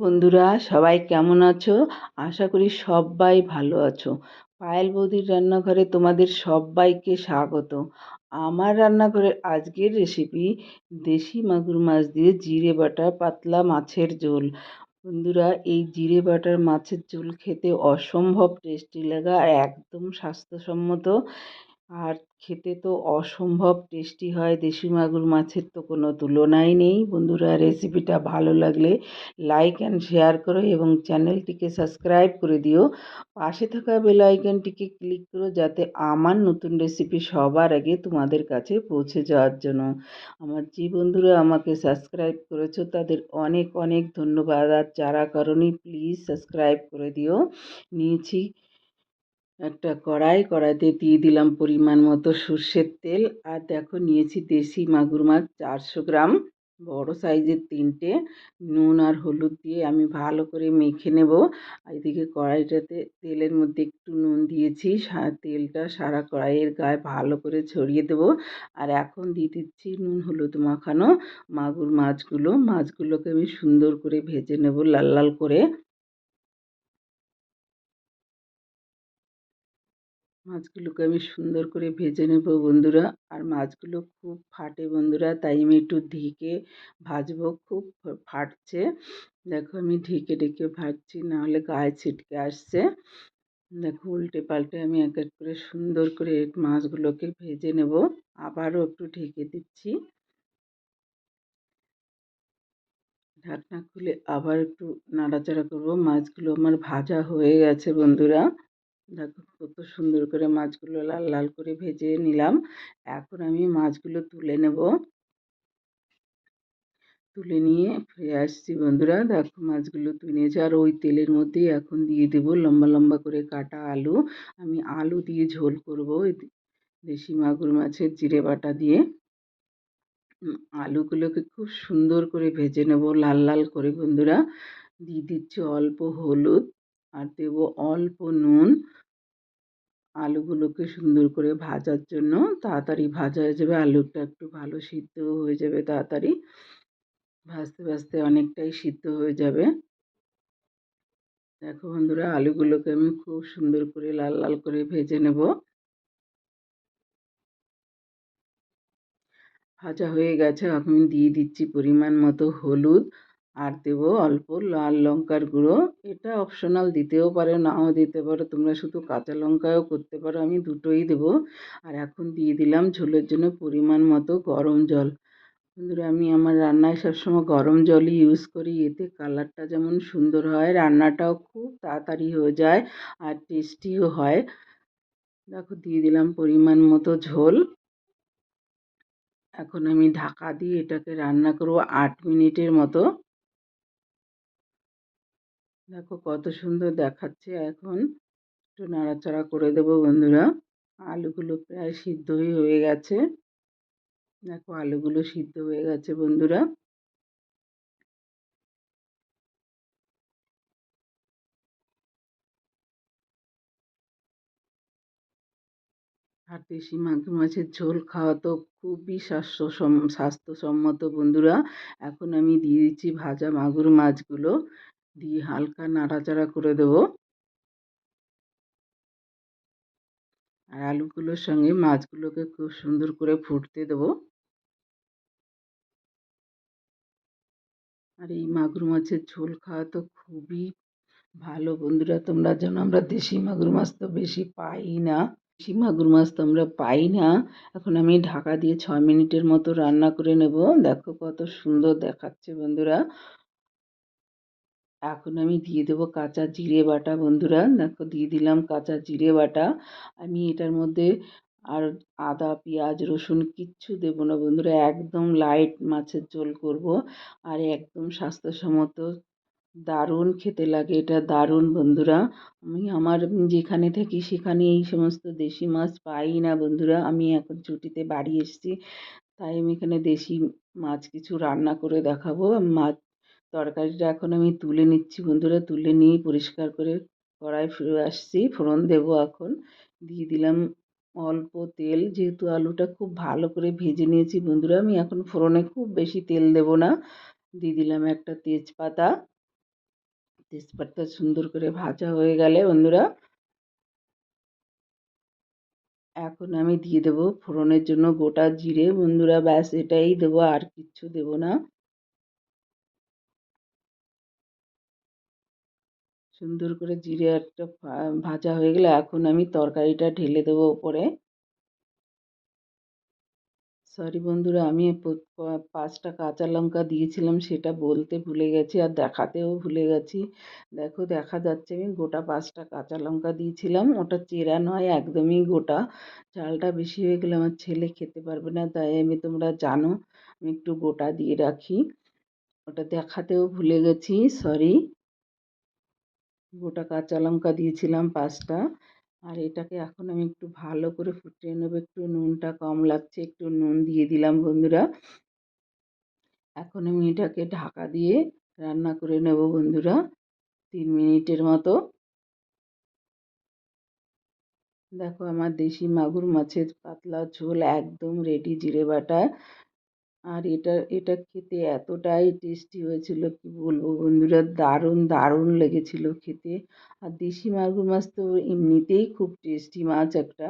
বন্ধুরা, সবাই কেমন আছো? আশা করি সবাই ভালো আছো। পায়েল বৌদির রান্নাঘরে তোমাদের সবাইকে স্বাগত। আমার রান্নাঘরের আজকের রেসিপি দেশি মাগুর মাছ দিয়ে জিরে বাটা পাতলা মাছের ঝোল। বন্ধুরা, এই জিরে বাটার মাছের ঝোল খেতে অসম্ভব টেস্টি লাগা আর একদম স্বাস্থ্যসম্মত। আর খেতে তো অসম্ভব টেস্টি হয়। দেশি মাগুর মাছের তো কোনো তুলনাই নেই। বন্ধুরা, রেসিপিটা ভালো লাগলে লাইক অ্যান্ড শেয়ার করো এবং চ্যানেলটিকে সাবস্ক্রাইব করে দিও। পাশে থাকা বেল আইকনটিকে ক্লিক করো যাতে আমার নতুন রেসিপি সবার আগে তোমাদের কাছে পৌঁছে যাওয়ার জন্য। আমার যে বন্ধুরা আমাকে সাবস্ক্রাইব করেছ, তাদের অনেক অনেক ধন্যবাদ। আর যারা কারণে প্লিজ সাবস্ক্রাইব করে দিও। নিয়েছি একটা কড়াই, কড়াইতে দিয়ে দিলাম পরিমাণ মতো সর্ষের তেল। আর দেখো, নিয়েছি দেশি মাগুর মাছ চারশো গ্রাম, বড় সাইজের তিনটে, নুন আর হলুদ দিয়ে আমি ভালো করে মেখে নেব। এদিকে কড়াইটাতে তেলের মধ্যে একটু নুন দিয়েছি তেলটা সারা কড়াইয়ের গায়ে ভালো করে ছড়িয়ে দেব। আর এখন দিয়ে দিচ্ছি নুন হলুদ মাখানো মাগুর মাছগুলো। মাছগুলোকে আমি সুন্দর করে ভেজে নেব লাল লাল করে। মাছগুলোকে আমি সুন্দর করে ভেজে নেব বন্ধুরা। আর মাছগুলো খুব ফাটে বন্ধুরা, তাই আমি একটু ঢেকে ভাজবো, খুব ফাটছে। দেখো আমি ঢেকে ঢেকে ভাজছি নাহলে গায়ে ছিটকে আসছে। দেখো উল্টে পাল্টে আমি এক এক করে সুন্দর করে মাছগুলোকে ভেজে নেব। আবারও একটু ঢেকে দিচ্ছি। ঢাকনা খুলে আবার একটু নাড়াচাড়া করব। মাছগুলো আমার ভাজা হয়ে গেছে বন্ধুরা। দেখো কত সুন্দর করে মাছগুলো লাল লাল করে ভেজে নিলাম। এখন আমি মাছগুলো তুলে নেব। তুলে নিয়ে ফিরে আসছি বন্ধুরা। দেখো মাছগুলো তুলে নিয়েছি। আর ওই তেলের মধ্যেই এখন দিয়ে দেবো লম্বা লম্বা করে কাটা আলু। আমি আলু দিয়ে ঝোল করব দেশি মাগুর মাছের জিরে বাটা দিয়ে। আলুগুলোকে খুব সুন্দর করে ভেজে নেব লাল লাল করে বন্ধুরা। দিয়ে দিচ্ছি অল্প হলুদ। আর দেবো অল্প নুন। আলুগুলোকে সুন্দর করে ভাজার জন্য। তাড়াতাড়ি ভাজা হয়ে যাবে। আলুটা একটু ভালো সিদ্ধ হয়ে যাবে তাড়াতাড়ি। ভাজতে ভাজতে অনেকটাই সিদ্ধ হয়ে যাবে। দেখো বন্ধুরা, আলুগুলোকে আমি খুব সুন্দর করে লাল লাল করে ভেজে নেব। ভাজা হয়ে গেছে। আমি দিয়ে দিচ্ছি পরিমাণ মতো হলুদ। আর দেব অল্প লাল লঙ্কার গুঁড়ো। এটা অপশনাল দিতেও পারো, নাও দিতে পারো। তোমরা শুধু কাঁচা লঙ্কাও করতে পারো, আমি দুটোই দেবো। আর এখন দিয়ে দিলাম ঝোলের জন্য পরিমাণ মতো গরম জল। বন্ধুরা, আমি আমার রান্নায় সবসময় গরম জলই ইউজ করি। এতে কালারটা যেমন সুন্দর হয়, রান্নাটাও খুব তাড়াতাড়ি হয়ে যায় আর টেস্টিও হয়। দেখো, দিয়ে দিলাম পরিমাণ মতো ঝোল। এখন আমি ঢাকা দিয়ে এটাকে রান্না করব আট মিনিটের মতো। দেখো কত সুন্দর দেখাচ্ছে এখন। একটু নাড়াচাড়া করে দেবো বন্ধুরা। আলুগুলো প্রায় সিদ্ধই হয়ে গেছে। দেখো আলুগুলো সিদ্ধ হয়ে গেছে বন্ধুরা। আর দেশি মাগুর মাছের ঝোল খাওয়া তো খুবই স্বাস্থ্য স্বাস্থ্যসম্মত বন্ধুরা। এখন আমি দিয়ে দিচ্ছি ভাজা মাগুর মাছগুলো। দিয়ে হালকা নাড়াচাড়া করে দেবো। আর আলুগুলোর সঙ্গে মাছগুলোকে খুব সুন্দর করে ফুটতে দেবো। আর এই মাগুর মাছের ঝোল খাওয়া তো খুবই ভালো বন্ধুরা, তোমরা যেন আমরা দেশি মাগুর মাছ তো বেশি পাই না। দেশি মাগুর মাছ তো আমরা পাই না। এখন আমি ঢাকা দিয়ে ছয় মিনিটের মতো রান্না করে নেব। দেখো কত সুন্দর দেখাচ্ছে বন্ধুরা। এখন আমি দিয়ে দেবো কাঁচা জিরে বাটা, বন্ধুরা। দেখো, দিয়ে দিলাম কাঁচা জিরে বাটা। আমি এটার মধ্যে আর আদা, পেঁয়াজ, রসুন কিচ্ছু দেবো না, বন্ধুরা। একদম লাইট মাছের ঝোল করব। আর একদম স্বাস্থ্যসম্মত দারুণ খেতে লাগে এটা, দারুণ, বন্ধুরা। আমি আমার যেখানে থাকি সেখানে এই সমস্ত দেশি মাছ পাই না, বন্ধুরা। আমি এখন ছুটিতে বাড়ি এসেছি, তাই আমি এখানে দেশি মাছ কিছু রান্না করে দেখাবো। মাছ তরকারিটা এখন আমি তুলে নিচ্ছি বন্ধুরা, তুলে নিয়ে পরিষ্কার করে কড়াই ফিরে আসছি। ফোড়ন দেবো এখন। দিয়ে দিলাম অল্প তেল, যেহেতু আলুটা খুব ভালো করে ভেজে নিয়েছি বন্ধুরা, আমি এখন ফোড়নে খুব বেশি তেল দেব না। দিয়ে দিলাম একটা তেজপাতা। তেজপাতা সুন্দর করে ভাজা হয়ে গেলে বন্ধুরা, এখন আমি দিয়ে দেবো ফোড়নের জন্য গোটা জিরে। বন্ধুরা, ব্যাস এটাই দেবো, আর কিচ্ছু দেবো না। সুন্দর করে জিরে একটা ভাজা হয়ে গেলে এখন আমি তরকারিটা ঢেলে দেবো ওপরে সরি বন্ধুরা, আমি পাঁচটা কাঁচা লঙ্কা দিয়েছিলাম, সেটা বলতে ভুলে গেছি আর দেখাতেও ভুলে গেছি। দেখো, দেখা যাচ্ছে আমি গোটা পাঁচটা কাঁচা লঙ্কা দিয়েছিলাম, ওটা চেরা নয়, একদমই গোটা। চালটা বেশি হয়ে গেলে আমার ছেলে খেতে পারবে না, তাই আমি তোমরা জানো, আমি একটু গোটা দিয়ে রাখি। ওটা দেখাতেও ভুলে গেছি সরি গোটা কাঁচা লঙ্কা দিয়েছিলাম পাঁচটা। আর এটাকে এখন আমি একটু ভালো করে ফুটিয়ে নেব। একটু নুনটা কম লাগছে, একটু নুন দিয়ে দিলাম বন্ধুরা। এখন আমি এটাকে ঢাকা দিয়ে রান্না করে নেব বন্ধুরা, তিন মিনিটের মতো। দেখো আমার দেশি মাগুর মাছের পাতলা ঝোল একদম রেডি জিরে বাটা। আর এটা এটা খেতে এতটাই টেস্টি হয়েছিল কি বলব বন্ধুরা? দারুণ দারুণ লেগেছিল খেতে। আর দেশি মাগুর মাছ তো এমনিতেই খুব টেস্টি মাছ একটা।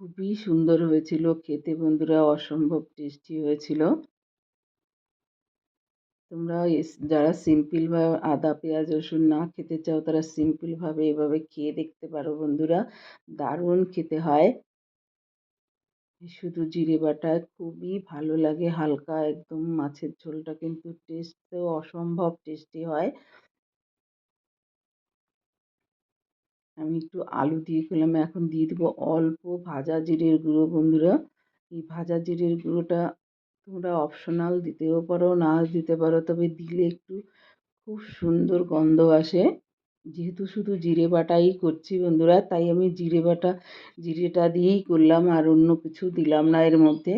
খুবই সুন্দর হয়েছিল খেতে বন্ধুরা, অসম্ভব টেস্টি হয়েছিল। তোমরা যারা সিম্পল বা আদা, পেঁয়াজ, রসুন না খেতে চাও, তারা সিম্পলভাবে এভাবে খেয়ে দেখতে পারো বন্ধুরা। দারুণ খেতে হয়। শুধু জিরে বাটা খুবই ভালো লাগে, হালকা একদম মাছের ঝোলটা কিন্তু টেস্টও অসম্ভব টেস্টি হয়। আমি একটু আলু দিয়ে করলাম, এখন দিয়ে দেবো অল্প ভাজা জিরের গুঁড়ো বন্ধুরা। এই ভাজা জিরের গুঁড়োটা তোমরা অপশনাল দিতেও পারো না দিতে পারো, তবে দিলে একটু খুব সুন্দর গন্ধ আসে। যেহেতু শুধু জিরে বাটাই করছি বন্ধুরা, তাই আমি জিরে বাটা, জিরেটা দিয়েই করলাম আর অন্য কিছু দিলাম না এর মধ্যে।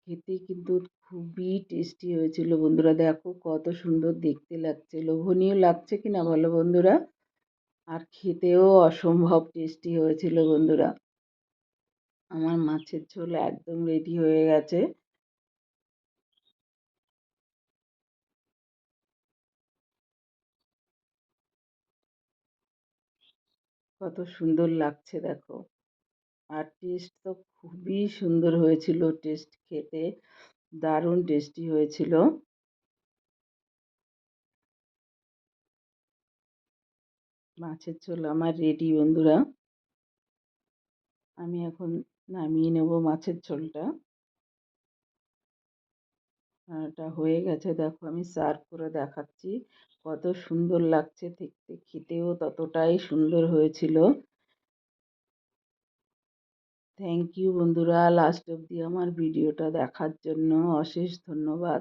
খেতে কিন্তু খুবই টেস্টি হয়েছিল বন্ধুরা, দেখো কত সুন্দর দেখতে লাগছে, লোভনীয় লাগছে কি না বলো বন্ধুরা? আর খেতেও অসম্ভব টেস্টি হয়েছিল বন্ধুরা। আমার মাছের ঝোল একদম রেডি হয়ে গেছে। কত সুন্দর লাগছে দেখো। আর টেস্ট তো খুবই সুন্দর হয়েছিল টেস্ট খেতে। দারুণ টেস্টি হয়েছিল। মাছের ঝোল আমার রেডি বন্ধুরা। আমি এখন নামিয়ে নেব মাছের ঝোলটা। এটা হয়ে গেছে। দেখো আমি সার্ভ করে দেখাচ্ছি। কত সুন্দর লাগছে দেখতে। খেতেও ততটাই সুন্দর হয়েছিল। থ্যাংক ইউ বন্ধুরা। লাস্ট অবধি আমার ভিডিওটা দেখার জন্য অশেষ ধন্যবাদ।